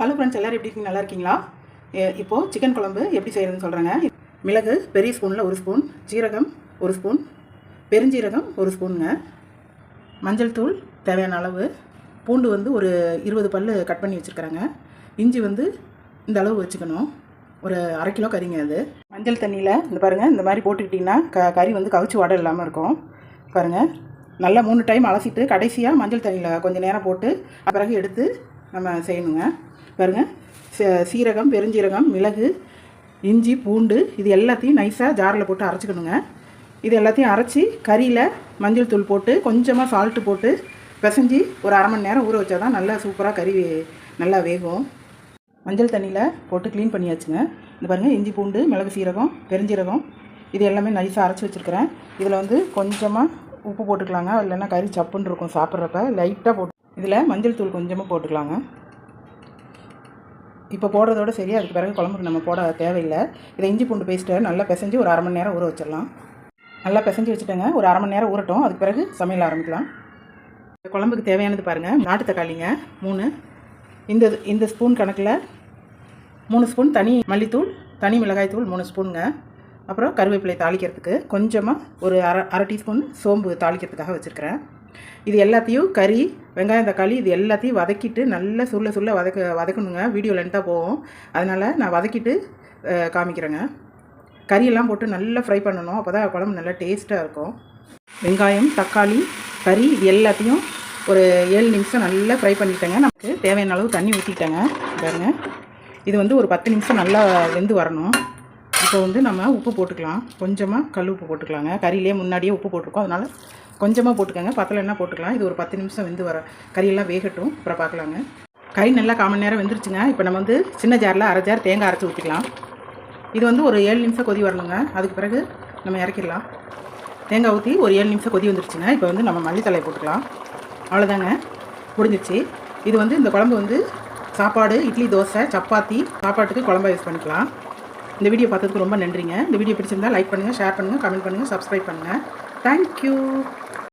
Hello friends எல்லோரும் எப்படி இருக்கீங்க? நல்லா இருக்கீங்களா? இப்போது சிக்கன் குழம்பு எப்படி செய்கிறதுன்னு சொல்கிறேங்க மிளகு பெரிய ஸ்பூனில் ஒரு ஸ்பூன் ஜீரகம் ஒரு ஸ்பூன் பெருஞ்சீரகம் ஒரு ஸ்பூனுங்க. மஞ்சள் தூள் தேவையான அளவு பூண்டு வந்து ஒரு இருபது பல் கட் பண்ணி வச்சுருக்கிறேங்க. இஞ்சி வந்து இந்த அளவு வச்சுக்கணும். ஒரு அரை கிலோ கறிங்க அது. மஞ்சள் தண்ணியில் இந்த பாருங்கள் இந்த மாதிரி போட்டுக்கிட்டிங்கன்னா க கறி வந்து கவிச்சு வாட இல்லாமல் இருக்கும். பாருங்கள் நல்லா மூணு டைம் அலசிட்டு கடைசியாக மஞ்சள் தண்ணியில் கொஞ்சம் நேரம் போட்டு பிறகு எடுத்து நம்ம செய்யணுங்க. பாருங்க. ச- சீரகம் பெருஞ்சீரகம் மிளகு இஞ்சி பூண்டு இது எல்லாத்தையும் நைஸாக ஜாரில் போட்டு அரைச்சிக்கணுங்க. இது எல்லாத்தையும் அரைச்சி கறியில் மஞ்சள் தூள் போட்டு கொஞ்சமாக சால்ட்டு போட்டு பிசைஞ்சி ஒரு அரை மணி நேரம் ஊற வச்சா தான் நல்லா சூப்பராக கறி நல்லா வேகும். மஞ்சள் தண்ணியில் போட்டு க்ளீன் பண்ணியாச்சுங்க. இந்த பாருங்கள் இஞ்சி பூண்டு மிளகு சீரகம் பெருஞ்சீரகம் இது எல்லாமே நைஸாக அரைச்சி வச்சுருக்கிறேன். இதில் வந்து கொஞ்சமாக உப்பு போட்டுக்கலாங்க. இல்லைன்னா கறி சப்புன்னு இருக்கும் சாப்பிட்றப்ப. லைட்டாக போட்டு இதில் மஞ்சள் தூள் கொஞ்சமாக போட்டுக்கலாங்க. இப்போ போடுறதோட சரி அதுக்கு பிறகு குழம்புக்கு நம்ம போட தேவையில்லை. இதை இஞ்சி பூண்டு பேஸ்ட்டை நல்லா பிசைஞ்சு ஒரு அரை மணி நேரம் ஊற வச்சிடலாம். நல்லா பிசைஞ்சு வச்சுட்டேங்க. ஒரு அரை மணி நேரம் ஊறட்டும். அதுக்கு பிறகு சமையல் ஆரம்பிக்கலாம். இந்த குழம்புக்கு தேவையானது பாருங்கள் நாட்டு தக்காளிங்க மூணு. இந்த இந்த ஸ்பூன் கணக்கில் மூணு ஸ்பூன் தனி மல்லித்தூள் தனி மிளகாய் தூள் மூணு ஸ்பூனுங்க. அப்புறம் கருவேப்பிலை தாளிக்கிறதுக்கு கொஞ்சமாக ஒரு அரை அரை டீஸ்பூன் சோம்பு தாளிக்கிறதுக்காக வச்சுருக்கிறேன். இது எல்லாத்தையும் கறி வெங்காயம் தக்காளி இது எல்லாத்தையும் வதக்கிட்டு நல்லா சுள்ள சுள்ள வதக்க வதக்கணுங்க. வீடியோ லென்த்தாக போகும். அதனால் நான் வதக்கிட்டு காமிக்கிறேங்க. கறியெல்லாம் போட்டு நல்லா ஃப்ரை பண்ணணும். அப்போ தான் குழம்பு நல்லா டேஸ்ட்டாக இருக்கும். வெங்காயம் தக்காளி கறி இது எல்லாத்தையும் ஒரு ஏழு நிமிஷம் நல்லா ஃப்ரை பண்ணிட்டேங்க. நமக்கு தேவையான அளவு தண்ணி ஊற்றிட்டேங்க பாருங்க. இது வந்து ஒரு பத்து நிமிஷம் நல்லா வெந்து வரணும். இப்போ வந்து நம்ம உப்பு போட்டுக்கலாம். கொஞ்சமாக கல் உப்பு போட்டுக்கலாங்க. கறியிலே முன்னாடியே உப்பு போட்டிருக்கோம். அதனால் கொஞ்சமாக போட்டுக்கோங்க. பத்தலைன்னா போட்டுக்கலாம். இது ஒரு பத்து நிமிஷம் வெந்து வர கறியெல்லாம் வேகட்டும். அப்புறம் பார்க்கலாங்க கறி நல்லா காமன் நேரம் வெந்துருச்சுங்க. இப்போ நம்ம வந்து சின்ன ஜாரில் அரை ஜார் தேங்காய் அரைச்சி ஊற்றிக்கலாம் இது வந்து ஒரு ஏழு நிமிஷம் கொதி வரணுங்க. அதுக்கு பிறகு நம்ம இறக்கிடலாம். தேங்காய் ஊற்றி ஒரு ஏழு நிமிஷம் கொதி வந்துருச்சுங்க. இப்போ வந்து நம்ம மல்லித்தலை போட்டுக்கலாம். அவ்வளோதாங்க முடிஞ்சிச்சு இது வந்து இந்த குழம்பு வந்து சாப்பாடு இட்லி தோசை சப்பாத்தி சாப்பாட்டுக்கு குழம்பா யூஸ் பண்ணிக்கலாம். இந்த வீடியோ பார்த்ததுக்கு ரொம்ப நன்றிங்க. இந்த வீடியோ பிடிச்சிருந்தா லைக் பண்ணுங்கள் ஷேர் பண்ணுங்கள் கமெண்ட் பண்ணுங்கள் சப்ஸ்கிரைப் பண்ணுங்கள் தேங்க்யூ